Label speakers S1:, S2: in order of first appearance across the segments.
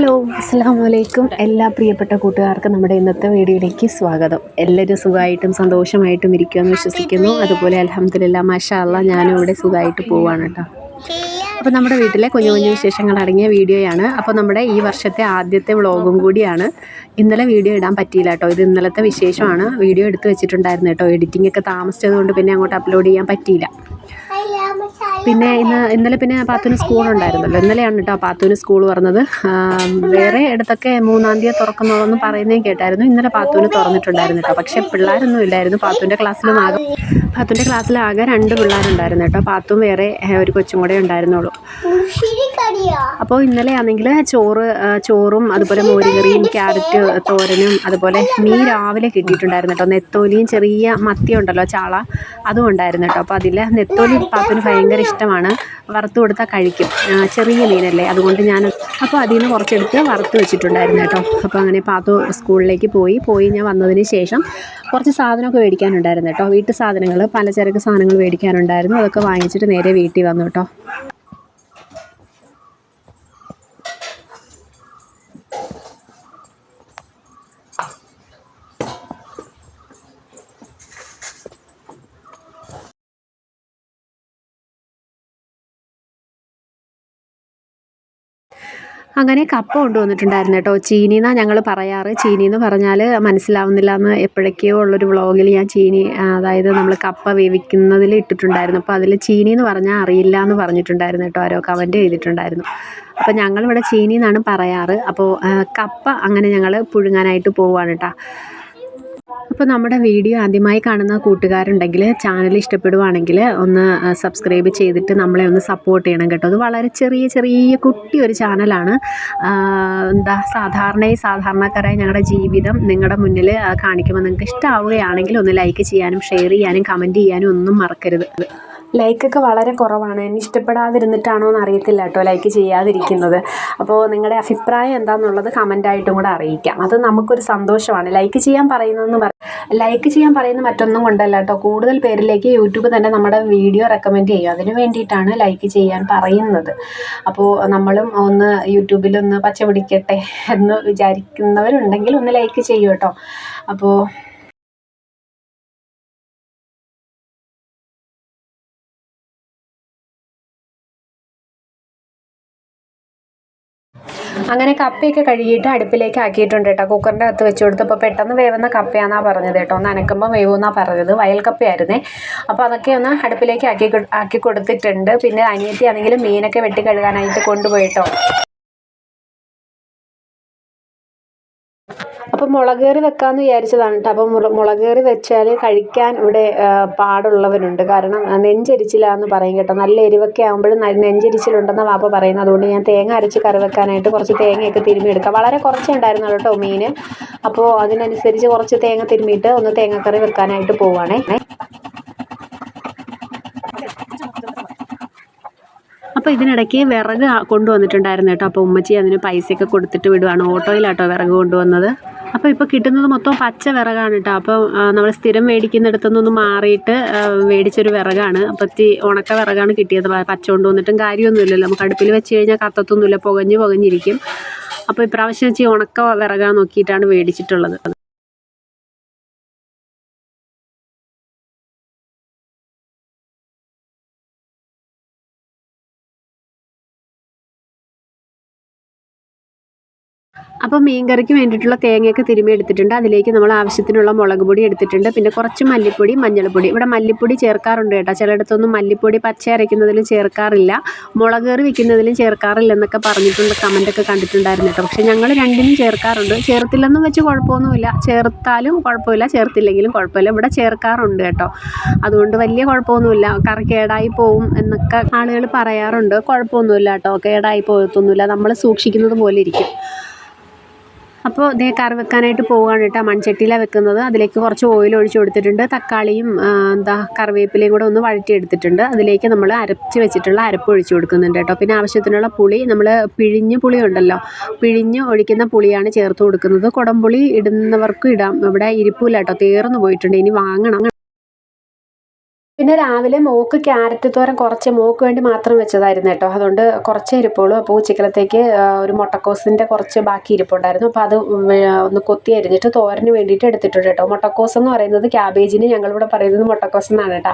S1: Hello അസ്സാം വലൈക്കും എല്ലാ പ്രിയപ്പെട്ട കൂട്ടുകാർക്കും നമ്മുടെ ഇന്നത്തെ വീഡിയോയിലേക്ക് സ്വാഗതം. എല്ലാവരും സുഖമായിട്ടും സന്തോഷമായിട്ടും ഇരിക്കുമെന്ന് വിശ്വസിക്കുന്നു. അതുപോലെ അലഹമ്മദില്ല മാഷാ അല്ല ഞാനും ഇവിടെ സുഖമായിട്ട് പോവാണ് കേട്ടോ. അപ്പോൾ നമ്മുടെ വീട്ടിലെ കുഞ്ഞു കുഞ്ഞു വിശേഷങ്ങൾ അടങ്ങിയ വീഡിയോയാണ്. അപ്പോൾ നമ്മുടെ ഈ വർഷത്തെ ആദ്യത്തെ വ്ളോഗും കൂടിയാണ്. ഇന്നലെ വീഡിയോ ഇടാൻ പറ്റിയില്ല കേട്ടോ. ഇത് ഇന്നലത്തെ വിശേഷമാണ്. വീഡിയോ എടുത്ത് വെച്ചിട്ടുണ്ടായിരുന്നു കേട്ടോ. എഡിറ്റിംഗ് ഒക്കെ താമസിച്ചതുകൊണ്ട് പിന്നെ അങ്ങോട്ട് അപ്ലോഡ് ചെയ്യാൻ പറ്റിയില്ല. പിന്നെ ഇന്ന് ഇന്നലെ പിന്നെ പാത്തൂന് സ്കൂളുണ്ടായിരുന്നല്ലോ ഇന്നലെയാണ് കേട്ടോ പാത്തൂന് സ്കൂൾ പറഞ്ഞത് വേറെ ഇടത്തൊക്കെ മൂന്നാം തീയതി തുറക്കുന്നതെന്ന് പറയുന്നതും കേട്ടായിരുന്നു. ഇന്നലെ പാത്തൂന് തുറന്നിട്ടുണ്ടായിരുന്നു കേട്ടോ. പക്ഷേ പിള്ളേരൊന്നും ഇല്ലായിരുന്നു. പാത്തൂന്റെ ക്ലാസ്സിലും ആകെ പാത്തൂന്റെ ക്ലാസ്സിലാകെ രണ്ട് പിള്ളേരുണ്ടായിരുന്നു കേട്ടോ. പാത്തും വേറെ ഒരു കൊച്ചും കൂടെ ഉണ്ടായിരുന്നുള്ളൂ. അപ്പോൾ ഇന്നലെ ആണെങ്കിൽ ചോറ് ചോറും അതുപോലെ മോരുകറിയും ക്യാരറ്റ് തോരനും അതുപോലെ മീൻ രാവിലെ കിട്ടിയിട്ടുണ്ടായിരുന്നു കേട്ടോ. നെത്തോലിയും ചെറിയ മത്തി ഉണ്ടല്ലോ ചാള അതും ഉണ്ടായിരുന്നു കേട്ടോ. അപ്പോൾ അതിൽ നെത്തോലി പാപ്പിന് ഭയങ്കര ഇഷ്ടമാണ്. വറുത്ത് കൊടുത്താൽ കഴിക്കും. ചെറിയ മീനല്ലേ അതുകൊണ്ട് ഞാൻ അപ്പോൾ അതിൽ നിന്ന് കുറച്ചെടുത്ത് വറുത്ത് വെച്ചിട്ടുണ്ടായിരുന്നു കേട്ടോ. അപ്പോൾ അങ്ങനെ പാത്തു സ്കൂളിലേക്ക് പോയി. പോയി ഞാൻ വന്നതിന് ശേഷം കുറച്ച് സാധനമൊക്കെ മേടിക്കാനുണ്ടായിരുന്നു കേട്ടോ. വീട്ടു സാധനങ്ങൾ പലചരക്ക് സാധനങ്ങൾ മേടിക്കാനുണ്ടായിരുന്നു. അതൊക്കെ വാങ്ങിച്ചിട്ട് നേരെ വീട്ടിൽ വന്നു കേട്ടോ. അങ്ങനെ കപ്പ കൊണ്ടുവന്നിട്ടുണ്ടായിരുന്നു കേട്ടോ. ചീനി എന്നാണ് ഞങ്ങൾ പറയാറ്. ചീനി എന്ന് പറഞ്ഞാൽ മനസ്സിലാവുന്നില്ല എന്ന് എപ്പോഴൊക്കെയോ ഉള്ളൊരു വ്ളോഗിൽ ഞാൻ ചീനി അതായത് നമ്മൾ കപ്പ വേവിക്കുന്നതിൽ ഇട്ടിട്ടുണ്ടായിരുന്നു. അപ്പോൾ അതിൽ ചീനി എന്ന് പറഞ്ഞാൽ അറിയില്ല എന്ന് പറഞ്ഞിട്ടുണ്ടായിരുന്നു കേട്ടോ. ആരോ കമന്റ് ചെയ്തിട്ടുണ്ടായിരുന്നു. അപ്പോൾ ഞങ്ങളിവിടെ ചീനി എന്നാണ് പറയാറ് അപ്പോൾ കപ്പ അങ്ങനെ ഞങ്ങൾ പുഴുങ്ങാനായിട്ട് പോവുകയാണ് കേട്ടോ. അപ്പോൾ നമ്മുടെ വീഡിയോ ആദ്യമായി കാണുന്ന കൂട്ടുകാരുണ്ടെങ്കിൽ ചാനൽ ഇഷ്ടപ്പെടുവാണെങ്കിൽ ഒന്ന് സബ്സ്ക്രൈബ് ചെയ്തിട്ട് നമ്മളെ ഒന്ന് സപ്പോർട്ട് ചെയ്യണം കേട്ടോ. അത് വളരെ ചെറിയ ചെറിയ കുട്ടി ഒരു ചാനലാണ് എന്താ സാധാരണ സാധാരണക്കാരായ ഞങ്ങളുടെ ജീവിതം നിങ്ങളുടെ മുന്നിൽ കാണിക്കുമ്പോൾ നിങ്ങൾക്ക് ഇഷ്ടമാവുകയാണെങ്കിൽ ഒന്ന് ലൈക്ക് ചെയ്യാനും ഷെയർ ചെയ്യാനും കമന്റ് ചെയ്യാനും ഒന്നും മറക്കരുത്. ലൈക്കൊക്കെ വളരെ കുറവാണ്. എന്നെ ഇഷ്ടപ്പെടാതിരുന്നിട്ടാണോ എന്ന് അറിയത്തില്ല കേട്ടോ ലൈക്ക് ചെയ്യാതിരിക്കുന്നത്. അപ്പോൾ നിങ്ങളുടെ അഭിപ്രായം എന്താണെന്നുള്ളത് കമന്റായിട്ടും കൂടെ അറിയിക്കാം. അത് നമുക്കൊരു സന്തോഷമാണ്. ലൈക്ക് ചെയ്യാൻ പറയുന്നതെന്ന് പറ ലൈക്ക് ചെയ്യാൻ പറയുന്ന മറ്റൊന്നും കൊണ്ടല്ല കേട്ടോ. കൂടുതൽ പേരിലേക്ക് യൂട്യൂബ് തന്നെ നമ്മുടെ വീഡിയോ റെക്കമെൻഡ് ചെയ്യും. അതിന് വേണ്ടിയിട്ടാണ് ലൈക്ക് ചെയ്യാൻ പറയുന്നത്. അപ്പോൾ നമ്മളും ഒന്ന് യൂട്യൂബിലൊന്ന് പച്ച പിടിക്കട്ടെ എന്ന് വിചാരിക്കുന്നവരുണ്ടെങ്കിൽ ഒന്ന് ലൈക്ക് ചെയ്യൂ കേട്ടോ. അപ്പോൾ അങ്ങനെ കപ്പയൊക്കെ കഴുകിയിട്ട് അടുപ്പിലേക്ക് ആക്കിയിട്ടുണ്ട് കേട്ടോ. കുക്കറിന്റെ അകത്ത് വെച്ച് കൊടുത്തപ്പോൾ പെട്ടെന്ന് വേവുന്ന കപ്പയാണെന്നാണ് പറഞ്ഞത് കേട്ടോ. ഒന്ന് അനക്കുമ്പോൾ വേവുമെന്നാണ് പറഞ്ഞത്. വയൽ കപ്പയായിരുന്നേ. അപ്പോൾ അതൊക്കെ ഒന്ന് അടുപ്പിലേക്ക് ആക്കി ആക്കി കൊടുത്തിട്ടുണ്ട്. പിന്നെ അനിയത്തി ആണെങ്കിൽ മീനൊക്കെ വെട്ടി കഴുകാനായിട്ട് കൊണ്ടുപോയിട്ടോ മുളക് കറി വെക്കാമെന്ന് വിചാരിച്ചതാണ് കേട്ടോ അപ്പോൾ മുളക് കറി വെച്ചാൽ കഴിക്കാൻ ഇവിടെ പാടുള്ളവരുണ്ട്. കാരണം നെഞ്ചരിച്ചിലാന്ന് പറയും കേട്ടോ. നല്ല എരിവൊക്കെ ആകുമ്പോഴും നെഞ്ചരിച്ചിലുണ്ടെന്ന് വാപ്പ പറയുന്നത്. അതുകൊണ്ട് ഞാൻ തേങ്ങ അരച്ച് കറി വെക്കാനായിട്ട് കുറച്ച് തേങ്ങയൊക്കെ തിരുമ്മി എടുക്കാം വളരെ കുറച്ചേ ഉണ്ടായിരുന്നുള്ളൂ കേട്ടോ മീൻ അപ്പോൾ അതിനനുസരിച്ച് കുറച്ച് തേങ്ങ തിരുമ്മിയിട്ട് ഒന്ന് തേങ്ങക്കറി വെക്കാനായിട്ട് പോവുകയാണേ അപ്പോൾ ഇതിനിടയ്ക്ക് വിറക് കൊണ്ടുവന്നിട്ടുണ്ടായിരുന്നു കേട്ടോ അപ്പോൾ ഉമ്മച്ചി അതിന് പൈസയൊക്കെ കൊടുത്തിട്ട് വിടുവാണ്. ഓട്ടോയിലാട്ടോ വിറക് കൊണ്ടുവന്നത്. അപ്പോൾ ഇപ്പോൾ കിട്ടുന്നത് മൊത്തം പച്ച വിറകാണ് കേട്ടോ അപ്പോൾ നമ്മൾ സ്ഥിരം മേടിക്കുന്നിടത്തുനിന്നൊന്ന് മാറിയിട്ട് മേടിച്ചൊരു വിറകാണ്. അപ്പോൾ ഇത്തി ഉണക്ക വിറകാണ് കിട്ടിയത്. പച്ച കൊണ്ടുവന്നിട്ടും കാര്യമൊന്നുമില്ലല്ലോ. നമുക്ക് അടുപ്പിൽ വെച്ച് കഴിഞ്ഞാൽ കത്തത്തൊന്നുമില്ല പുകഞ്ഞ് പുകഞ്ഞിരിക്കും. അപ്പോൾ ഇപ്രാവശ്യം വെച്ച് ഉണക്ക വിറകാണ് നോക്കിയിട്ടാണ് മേടിച്ചിട്ടുള്ളത്. അപ്പോൾ മീൻ കറിക്ക് വേണ്ടിയിട്ടുള്ള തേങ്ങയൊക്കെ തിരുമ്മി എടുത്തിട്ടുണ്ട്. അതിലേക്ക് നമ്മൾ ആവശ്യത്തിനുള്ള മുളക് പൊടി എടുത്തിട്ടുണ്ട്. പിന്നെ കുറച്ച് മല്ലിപ്പൊടി മഞ്ഞൾപ്പൊടി. ഇവിടെ മല്ലിപ്പൊടി ചേർക്കാറുണ്ട് കേട്ടോ. ചിലയിടത്തൊന്നും മല്ലിപ്പൊടി പച്ച അരയ്ക്കുന്നതിലും ചേർക്കാറില്ല. മുളക് കറി വെക്കുന്നതിലും ചേർക്കാറില്ല എന്നൊക്കെ പറഞ്ഞിട്ടുണ്ട്. കമന്റൊക്കെ കണ്ടിട്ടുണ്ടായിരുന്നു കേട്ടോ. പക്ഷേ ഞങ്ങൾ രണ്ടിനും ചേർക്കാറുണ്ട്. ചേർത്തില്ലെന്നും വെച്ച് കുഴപ്പമൊന്നുമില്ല. ചേർത്താലും കുഴപ്പമില്ല. ചേർത്തില്ലെങ്കിലും കുഴപ്പമില്ല. ഇവിടെ ചേർക്കാറുണ്ട് കേട്ടോ. അതുകൊണ്ട് വലിയ കുഴപ്പമൊന്നുമില്ല. കറി കേടായി പോവും എന്നൊക്കെ ആളുകൾ പറയാറുണ്ട്. കുഴപ്പമൊന്നുമില്ല കേട്ടോ. കേടായി പോകത്തൊന്നുമില്ല. നമ്മൾ സൂക്ഷിക്കുന്നത് പോലെ ഇരിക്കും. അപ്പോൾ ഇതേ കറി വെക്കാനായിട്ട് പോവുകയാണ് കേട്ടോ. മൺചട്ടിയിലാണ് വെക്കുന്നത്. അതിലേക്ക് കുറച്ച് ഓയിൽ ഒഴിച്ച് കൊടുത്തിട്ടുണ്ട്. തക്കാളിയും എന്താ കറിവേപ്പിലയും കൂടെ ഒന്ന് വഴറ്റിയെടുത്തിട്ടുണ്ട്. അതിലേക്ക് നമ്മൾ അരച്ച് വെച്ചിട്ടുള്ള അരപ്പ് ഒഴിച്ച് കൊടുക്കുന്നുണ്ട് കേട്ടോ. പിന്നെ ആവശ്യത്തിനുള്ള പുളി നമ്മൾ പിഴിഞ്ഞ് പുളി ഉണ്ടല്ലോ പിഴിഞ്ഞ് ഒഴിക്കുന്ന പുളിയാണ് ചേർത്ത് കൊടുക്കുന്നത്. കുടംപുളി ഇടുന്നവർക്കും ഇടാം. ഇവിടെ ഇരിപ്പില്ല കേട്ടോ. തീർന്നു പോയിട്ടുണ്ട്. ഇനി വാങ്ങണം. പിന്നെ രാവിലെ മോക്ക് ക്യാരറ്റ് തോരൻ കുറച്ച് മോക്ക് വേണ്ടി മാത്രം വെച്ചതായിരുന്നു കേട്ടോ. അതുകൊണ്ട് കുറച്ചേ ഇരിപ്പുള്ളൂ. അപ്പോൾ ഉച്ചക്കലത്തേക്ക് ഒരു മുട്ടക്കോസിന്റെ കുറച്ച് ബാക്കി ഇരിപ്പുണ്ടായിരുന്നു. അപ്പോൾ അത് ഒന്ന് കൊത്തി അരിഞ്ഞിട്ട് തോരന് വേണ്ടിയിട്ട് എടുത്തിട്ടുണ്ട് കേട്ടോ. മുട്ടക്കോസ് എന്ന് പറയുന്നത് ക്യാബേജിന് ഞങ്ങളിവിടെ പറയുന്നത് മുട്ടക്കോസ് എന്നാണ് കേട്ടോ.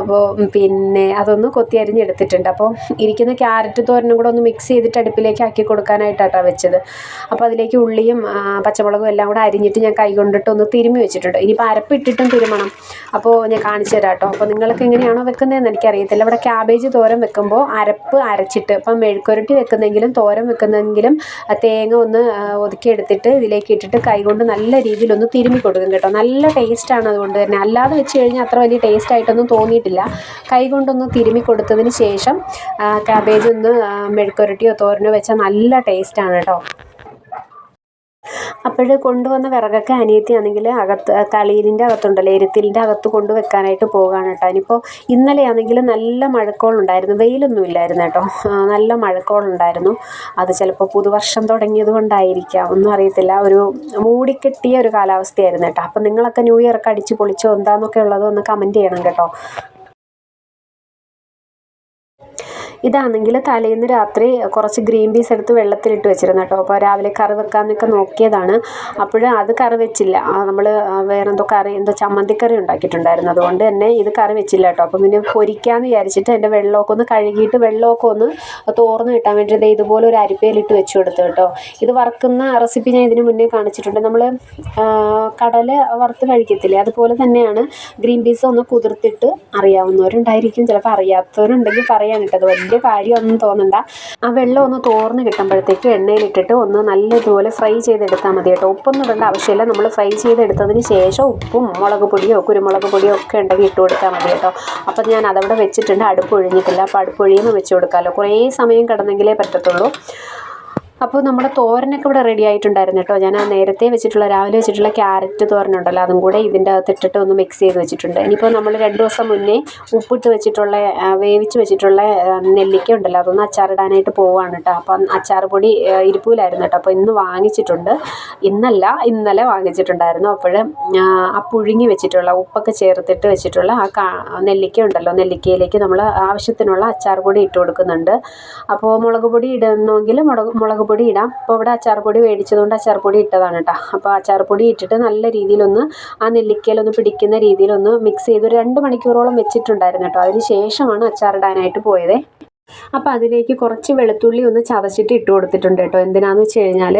S1: അപ്പോൾ പിന്നെ അതൊന്ന് കൊത്തി അരിഞ്ഞ് എടുത്തിട്ടുണ്ട്. അപ്പോൾ ഇരിക്കുന്ന ക്യാരറ്റ് തോരനും കൂടെ ഒന്ന് മിക്സ് ചെയ്തിട്ട് അടുപ്പിലേക്ക് ആക്കി കൊടുക്കാനായിട്ടാട്ടോ വെച്ചത്. അപ്പോൾ അതിലേക്ക് ഉള്ളിയും പച്ചമുളകും എല്ലാം കൂടെ അരിഞ്ഞിട്ട് ഞാൻ കൈ കൊണ്ടിട്ട് ഒന്ന് തിരുമ്മി വെച്ചിട്ടുണ്ട്. ഇനിയിപ്പോൾ അരപ്പിട്ടിട്ടും തിരുമണം. അപ്പോൾ ഞാൻ കാണിച്ചു തരാം കേട്ടോ. അപ്പോൾ നിങ്ങൾക്ക് എങ്ങനെയാണോ വെക്കുന്നതെന്ന് എനിക്കറിയത്തില്ല. ഇവിടെ ക്യാബേജ് തോരൻ വെക്കുമ്പോൾ അരപ്പ് അരച്ചിട്ട് ഇപ്പം മെഴുക്കുരട്ടി വെക്കുന്നെങ്കിലും തോരൻ വെക്കുന്നെങ്കിലും തേങ്ങ ഒന്ന് ഒതുക്കിയെടുത്തിട്ട് ഇതിലേക്ക് ഇട്ടിട്ട് കൈകൊണ്ട് നല്ല രീതിയിൽ ഒന്ന് തിരുമ്മി കൊടുക്കും കേട്ടോ. നല്ല ടേസ്റ്റാണ് അതുകൊണ്ട് തന്നെ. അല്ലാതെ വെച്ച് കഴിഞ്ഞാൽ അത്ര വലിയ ടേസ്റ്റ് ആയിട്ടൊന്നും തോന്നിയിട്ടില്ല. കൈകൊണ്ടൊന്ന് തിരുമ്മി കൊടുത്തതിന് ശേഷം ക്യാബേജ് ഒന്ന് മെഴുക്കുരട്ടിയോ തോരനോ വെച്ചാൽ നല്ല ടേസ്റ്റാണ് കേട്ടോ. അപ്പോൾ കൊണ്ടുവന്ന വിറകൊക്കെ അനിയത്തിയാണെങ്കിൽ അകത്ത് കളീലിന്റെ അകത്തുണ്ടല്ലോ എരുത്തിലിന്റെ അകത്ത് കൊണ്ടു വെക്കാനായിട്ട് പോകുകയാണ് കേട്ടോ. ഇനിയിപ്പോൾ ഇന്നലെയാണെങ്കിൽ നല്ല മഴക്കോളുണ്ടായിരുന്നു. വെയിലൊന്നും ഇല്ലായിരുന്നു കേട്ടോ. നല്ല മഴക്കോളുണ്ടായിരുന്നു. അത് ചിലപ്പോൾ പുതുവർഷം തുടങ്ങിയത് കൊണ്ടായിരിക്കാം. ഒന്നും അറിയത്തില്ല. ഒരു മൂടിക്കെട്ടിയ ഒരു കാലാവസ്ഥയായിരുന്നു കേട്ടോ. അപ്പം നിങ്ങളൊക്കെ ന്യൂ ഇയർ ഒക്കെ അടിച്ച് പൊളിച്ചോ? എന്താണെന്നൊക്കെ ഉള്ളത് ഒന്ന് കമന്റ് ചെയ്യണം കേട്ടോ. ഇതാണെങ്കിൽ തലേന്ന് രാത്രി കുറച്ച് ഗ്രീൻ പീസ് എടുത്ത് വെള്ളത്തിലിട്ട് വെച്ചിരുന്നു കേട്ടോ. അപ്പോൾ രാവിലെ കറി വെക്കാമെന്നൊക്കെ നോക്കിയതാണ്. അപ്പോൾ അത് കറി വെച്ചില്ല. നമ്മൾ വേറെ എന്തോ കറി എന്തോ ചമ്മന്തിക്കറി ഉണ്ടാക്കിയിട്ടുണ്ടായിരുന്നു. അതുകൊണ്ട് തന്നെ ഇത് കറി വെച്ചില്ല കേട്ടോ. അപ്പം പിന്നെ പൊരിക്കാമെന്ന് വിചാരിച്ചിട്ട് എന്റെ വെള്ളമൊക്കെ ഒന്ന് കഴുകിയിട്ട് വെള്ളമൊക്കെ ഒന്ന് തോർന്ന് കിട്ടാൻ വേണ്ടിയിട്ട് ഇതുപോലെ ഒരു അരിപ്പയിലിട്ട് വെച്ച് കൊടുത്തു കേട്ടോ. ഇത് വറുക്കുന്ന റെസിപ്പി ഞാൻ ഇതിന് മുന്നേ കാണിച്ചിട്ടുണ്ട്. നമ്മൾ കടല വറുത്ത് കഴിക്കത്തില്ലേ? അതുപോലെ തന്നെയാണ് ഗ്രീൻ പീസ് ഒന്ന് കുതിർത്തിട്ട് അറിയാവുന്നവരുണ്ടായിരിക്കും. ചിലപ്പോൾ അറിയാത്തവരുണ്ടെങ്കിൽ പറയാൻ കേട്ടത് വലിയ കാര്യമൊന്നും തോന്നണ്ട. ആ വെള്ളം ഒന്ന് തോർന്ന് കിട്ടുമ്പോഴത്തേക്ക് എണ്ണയിലിട്ടിട്ട് ഒന്ന് നല്ലതുപോലെ ഫ്രൈ ചെയ്തെടുത്താൽ മതി കേട്ടോ. ഉപ്പൊന്നും ഇടേണ്ട ആവശ്യമില്ല. നമ്മൾ ഫ്രൈ ചെയ്തെടുത്തതിന് ശേഷം ഉപ്പും മുളക് പൊടിയോ കുരുമുളക് പൊടിയോ ഒക്കെ ഉണ്ടെങ്കിൽ ഇട്ട് കൊടുത്താൽ മതി കേട്ടോ. അപ്പം ഞാൻ അതവിടെ വെച്ചിട്ടുണ്ട്. അടുപ്പ് ഒഴിഞ്ഞിട്ടില്ല. അപ്പോൾ അടുപ്പ് ഒഴിയുമ്പോൾ വെച്ച് കൊടുക്കാമല്ലോ. കുറേ സമയം കിടന്നെങ്കിലേ പറ്റത്തുള്ളൂ. അപ്പോൾ നമ്മുടെ തോരനൊക്കെ ഇവിടെ റെഡി ആയിട്ടുണ്ടായിരുന്നു കേട്ടോ. ഞാൻ ആ നേരത്തെ വെച്ചിട്ടുള്ള രാവിലെ വെച്ചിട്ടുള്ള ക്യാരറ്റ് തോരനുണ്ടല്ലോ അതും കൂടെ ഇതിന്റെ അകത്ത് ഇട്ടിട്ട് ഒന്ന് മിക്സ് ചെയ്ത് വെച്ചിട്ടുണ്ട്. ഇനിയിപ്പോൾ നമ്മൾ രണ്ട് ദിവസം മുന്നേ ഉപ്പിട്ട് വെച്ചിട്ടുള്ള വേവിച്ച് വെച്ചിട്ടുള്ള നെല്ലിക്ക ഉണ്ടല്ലോ അതൊന്ന് അച്ചാറിടാനായിട്ട് പോവാണ് കേട്ടോ. അപ്പം അച്ചാർ പൊടി ഇരിപ്പൂലായിരുന്നു കേട്ടോ. അപ്പോൾ ഇന്ന് വാങ്ങിച്ചിട്ടുണ്ട്. ഇന്നല്ല ഇന്നലെ വാങ്ങിച്ചിട്ടുണ്ടായിരുന്നു. അപ്പോൾ ആ പുഴുങ്ങി വെച്ചിട്ടുള്ള ഉപ്പൊക്കെ ചേർത്തിട്ട് വെച്ചിട്ടുള്ള ആ നെല്ലിക്ക ഉണ്ടല്ലോ. നെല്ലിക്കയിലേക്ക് നമ്മൾ ആവശ്യത്തിനുള്ള അച്ചാർ പൊടി ഇട്ട് കൊടുക്കുന്നുണ്ട്. അപ്പോൾ മുളക് പൊടി ഇടണമെങ്കിൽ മുളക് മുളക് പൊടി ഇടാം. അപ്പോൾ ഇവിടെ അച്ചാർ പൊടി മേടിച്ചതുകൊണ്ട് അച്ചാർ പൊടി ഇട്ടതാണ് കേട്ടോ അപ്പോൾ അച്ചാർ പൊടി ഇട്ടിട്ട് നല്ല രീതിയിലൊന്ന് ആ നെല്ലിക്കയിലൊന്ന് പിടിക്കുന്ന രീതിയിലൊന്ന് മിക്സ് ചെയ്ത് ഒരു രണ്ട് മണിക്കൂറോളം വെച്ചിട്ടുണ്ടായിരുന്നു കേട്ടോ അതിന് ശേഷമാണ് അച്ചാറിടാനായിട്ട് പോയത്. അപ്പോൾ അതിലേക്ക് കുറച്ച് വെളുത്തുള്ളി ഒന്ന് ചതച്ചിട്ട് ഇട്ട് കൊടുത്തിട്ടുണ്ട് കേട്ടോ എന്തിനാന്ന് വെച്ച് കഴിഞ്ഞാൽ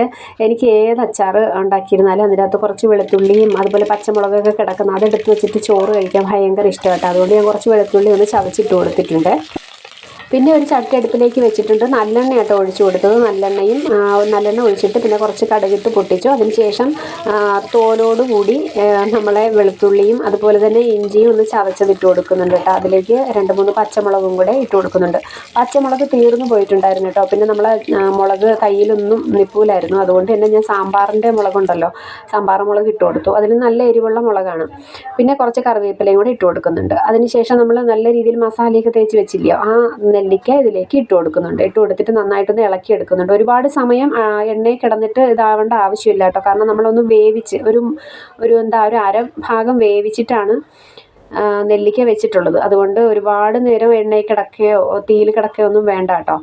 S1: എനിക്ക് ഏത് അച്ചാർ ഉണ്ടാക്കിയിരുന്നാലും അതിനകത്ത് കുറച്ച് വെളുത്തുള്ളിയും അതുപോലെ പച്ചമുളകൊക്കെ കിടക്കുന്ന അതെടുത്ത് വെച്ചിട്ട് ചോറ് കഴിക്കാൻ ഭയങ്കര ഇഷ്ടമായിട്ടോ അതുകൊണ്ട് ഞാൻ കുറച്ച് വെളുത്തുള്ളി ഒന്ന് ചതച്ചിട്ട് കൊടുത്തിട്ടുണ്ട്. പിന്നെ ഒരു ചട്ടി അടുപ്പിലേക്ക് വെച്ചിട്ടുണ്ട്. നല്ലെണ്ണ കേട്ടോ ഒഴിച്ചു കൊടുത്തത്. നല്ലെണ്ണയും നല്ലെണ്ണ ഒഴിച്ചിട്ട് പിന്നെ കുറച്ച് കടുകിട്ട് പൊട്ടിച്ചു. അതിനുശേഷം തോലോടുകൂടി തോലോട് കൂടി നമ്മളെ വെളുത്തുള്ളിയും അതുപോലെ തന്നെ ഇഞ്ചിയും ഒന്ന് ചതച്ചത് ഇട്ട് കൊടുക്കുന്നുണ്ട് കേട്ടോ. അതിലേക്ക് രണ്ട് മൂന്ന് പച്ചമുളകും കൂടെ ഇട്ട് കൊടുക്കുന്നുണ്ട്. പച്ചമുളക് തീർന്നു പോയിട്ടുണ്ടായിരുന്നു കേട്ടോ. പിന്നെ നമ്മളെ മുളക് കയ്യിലൊന്നും നിൽപ്പൂലായിരുന്നു അതുകൊണ്ട് തന്നെ ഞാൻ സാമ്പാറിന്റെ മുളകുണ്ടല്ലോ സാമ്പാർ മുളക് ഇട്ട് കൊടുത്തു. അതിന് നല്ല എരിവുള്ള മുളകാണ്. പിന്നെ കുറച്ച് കറിവേപ്പിലയും കൂടെ ഇട്ട് കൊടുക്കുന്നുണ്ട്. അതിനുശേഷം നമ്മൾ നല്ല രീതിയിൽ മസാലയൊക്കെ തേച്ച് വെച്ചില്ലയോ ആ നെല്ലിക്ക ഇതിലേക്ക് ഇട്ട് കൊടുക്കുന്നുണ്ട്. ഇട്ട് കൊടുത്തിട്ട് നന്നായിട്ടൊന്ന് ഇളക്കി എടുക്കുന്നുണ്ട്. ഒരുപാട് സമയം എണ്ണയിൽ കിടന്നിട്ട് ഇതാവേണ്ട ആവശ്യമില്ല കേട്ടോ. കാരണം നമ്മളൊന്ന് വേവിച്ച് ഒരു ഒരു എന്താ ഒരു അര ഭാഗം വേവിച്ചിട്ടാണ് നെല്ലിക്ക വെച്ചിട്ടുള്ളത്. അതുകൊണ്ട് ഒരുപാട് നേരം എണ്ണയിൽ കിടക്കുകയോ തീയിൽ കിടക്കുകയോ ഒന്നും വേണ്ട കേട്ടോ.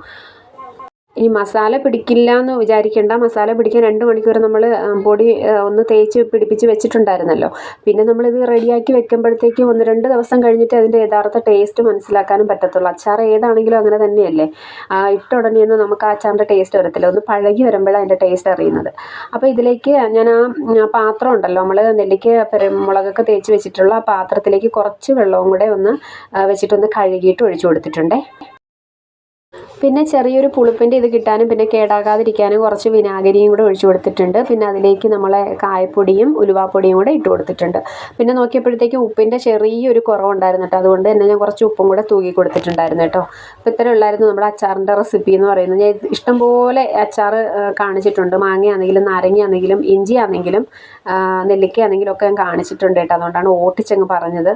S1: ഇനി മസാല പിടിക്കില്ല എന്ന് വിചാരിക്കേണ്ട. മസാല പിടിക്കാൻ രണ്ട് മണിക്കൂർ നമ്മൾ പൊടി ഒന്ന് തേച്ച് പിടിപ്പിച്ച് വെച്ചിട്ടുണ്ടായിരുന്നല്ലോ. പിന്നെ നമ്മളിത് റെഡിയാക്കി വെക്കുമ്പോഴത്തേക്ക് ഒന്ന് രണ്ട് ദിവസം കഴിഞ്ഞിട്ട് അതിന്റെ യഥാർത്ഥ ടേസ്റ്റ് മനസ്സിലാക്കാനും പറ്റത്തുള്ളൂ. അച്ചാർ ഏതാണെങ്കിലും അങ്ങനെ തന്നെയല്ലേ? ഇട്ട ഉടനെയൊന്നും നമുക്ക് ആ അച്ചാറിന്റെ ടേസ്റ്റ് വരത്തില്ല. ഒന്ന് പഴകി വരുമ്പോഴാണ് അതിന്റെ ടേസ്റ്റ് അറിയുന്നത്. അപ്പോൾ ഇതിലേക്ക് ഞാൻ ആ പാത്രം ഉണ്ടല്ലോ നമ്മൾ നെല്ലിക്ക് മുളകൊക്കെ തേച്ച് വെച്ചിട്ടുള്ള ആ പാത്രത്തിലേക്ക് കുറച്ച് വെള്ളവും കൂടെ ഒന്ന് വെച്ചിട്ടൊന്ന് കഴുകിയിട്ട് ഒഴിച്ചു കൊടുത്തിട്ടുണ്ടേ. പിന്നെ ചെറിയൊരു പുളിപ്പിന്റെ ഇത് കിട്ടാനും പിന്നെ കേടാകാതിരിക്കാനും കുറച്ച് വിനാഗിരിയും കൂടെ ഒഴിച്ചു കൊടുത്തിട്ടുണ്ട്. പിന്നെ അതിലേക്ക് നമ്മളെ കായപ്പൊടിയും ഉലുവാപ്പൊടിയും കൂടെ ഇട്ട് കൊടുത്തിട്ടുണ്ട്. പിന്നെ നോക്കിയപ്പോഴത്തേക്ക് ഉപ്പിന്റെ ചെറിയൊരു കുറവുണ്ടായിരുന്നു കേട്ടോ. അതുകൊണ്ട് തന്നെ ഞാൻ കുറച്ച് ഉപ്പും കൂടെ തൂക്കി കൊടുത്തിട്ടുണ്ടായിരുന്നു കേട്ടോ. അപ്പോൾ ഇത്തരം ഉള്ളായിരുന്നു നമ്മുടെ അച്ചാറിന്റെ റെസിപ്പി എന്ന് പറയുന്നത്. ഞാൻ ഇഷ്ടംപോലെ അച്ചാർ കാണിച്ചിട്ടുണ്ട്. മാങ്ങയാണെങ്കിലും നാരങ്ങയാണെങ്കിലും ഇഞ്ചിയാണെങ്കിലും നെല്ലിക്കയാണെങ്കിലും ഒക്കെ ഞാൻ കാണിച്ചിട്ടുണ്ട് കേട്ടോ. അതുകൊണ്ടാണ് ഓട്ടിച്ചങ്ങ് പറഞ്ഞത്.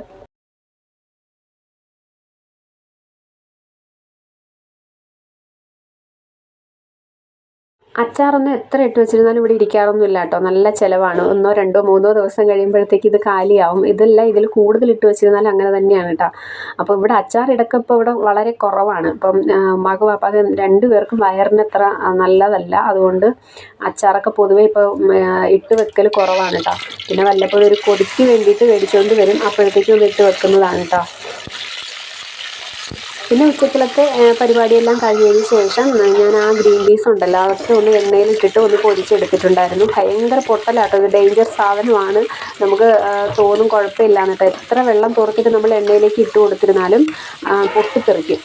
S1: അച്ചാറൊന്നും എത്ര ഇട്ട് വെച്ചിരുന്നാലും ഇവിടെ ഇരിക്കാറൊന്നുമില്ല കേട്ടോ. നല്ല ചിലവാണ്. ഒന്നോ രണ്ടോ മൂന്നോ ദിവസം കഴിയുമ്പോഴത്തേക്ക് ഇത് കാലിയാവും. ഇതല്ല ഇതിൽ കൂടുതൽ ഇട്ട് വെച്ചിരുന്നാൽ അങ്ങനെ തന്നെയാണ് കേട്ടോ. അപ്പോൾ ഇവിടെ അച്ചാർ ഇടയ്ക്ക് ഇപ്പോൾ ഇവിടെ വളരെ കുറവാണ്. ഇപ്പം ഉമ്മാക്ക് പാപ്പാക്ക് രണ്ട് പേർക്കും വയറിന് അത്ര നല്ലതല്ല. അതുകൊണ്ട് അച്ചാറൊക്കെ പൊതുവേ ഇപ്പോൾ ഇട്ട് വെക്കൽ കുറവാണ് കേട്ടോ. പിന്നെ വല്ലപ്പോഴും ഒരു കൊതിക്ക് വേണ്ടിയിട്ട് മേടിച്ചുകൊണ്ട് വരും. അപ്പോഴത്തേക്കും ഇട്ട് വെക്കുന്നതാണ് കേട്ടോ. പിന്നെ ഉച്ചക്കിലത്തെ പരിപാടിയെല്ലാം കഴിഞ്ഞതിന് ശേഷം ഞാൻ ആ ഗ്രീൻ പീസ് ഉണ്ടല്ലോ അതൊക്കെ ഒന്ന് എണ്ണയിലിട്ടിട്ട് ഒന്ന് പൊരിച്ചെടുത്തിട്ടുണ്ടായിരുന്നു. ഭയങ്കര പൊട്ടലാട്ടോ ഇത് ഡേഞ്ചർ സാധനമാണ്. നമുക്ക് തോന്നും കുഴപ്പമില്ല എന്നിട്ട് എത്ര വെള്ളം തോർത്തിട്ട് നമ്മൾ എണ്ണയിലേക്ക് ഇട്ട് കൊടുത്തിരുന്നാലും പൊട്ടിത്തെറിക്കും.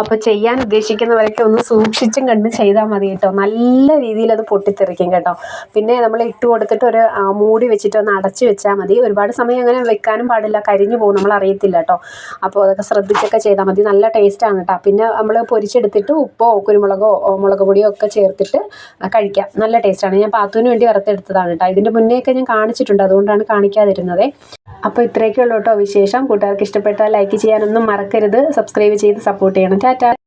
S1: അപ്പോൾ ചെയ്യാൻ ഉദ്ദേശിക്കുന്നവരൊക്കെ ഒന്ന് സൂക്ഷിച്ചും കണ്ട് ചെയ്താൽ മതി കേട്ടോ. നല്ല രീതിയിൽ അത് പൊട്ടിത്തെറിക്കും കേട്ടോ. പിന്നെ നമ്മൾ ഇട്ട് കൊടുത്തിട്ട് ഒരു മൂടി വെച്ചിട്ട് ഒന്ന് അടച്ച് വെച്ചാൽ മതി. ഒരുപാട് സമയം അങ്ങനെ വെക്കാനും പാടില്ല. കരിഞ്ഞു പോകും നമ്മൾ അറിയത്തില്ല കേട്ടോ. അപ്പോൾ അതൊക്കെ ശ്രദ്ധിച്ചൊക്കെ ചെയ്താൽ മതി. നല്ല ടേസ്റ്റാണ് കേട്ടോ. പിന്നെ നമ്മൾ പൊരിച്ചെടുത്തിട്ട് ഉപ്പോ കുരുമുളകോ മുളക് പൊടിയോ ഒക്കെ ചേർത്തിട്ട് കഴിക്കാം. നല്ല ടേസ്റ്റാണ് ഞാൻ പാത്തുവിന് വേണ്ടി വറുത്തെടുത്തതാണ് കേട്ടോ. ഇതിന്റെ മുന്നേയൊക്കെ ഞാൻ കാണിച്ചിട്ടുണ്ട്. അതുകൊണ്ടാണ് കാണിക്കാതിരുന്നത്. അപ്പോൾ ഇത്രയൊക്കെ ഉള്ളൂ കേട്ടോ വിശേഷം. കൂട്ടുകാർക്ക് ഇഷ്ടപ്പെട്ടാൽ ലൈക്ക് ചെയ്യാനൊന്നും മറക്കരുത്. സബ്സ്ക്രൈബ് ചെയ്ത് സപ്പോർട്ട് ചെയ്യണം. ടാറ്റ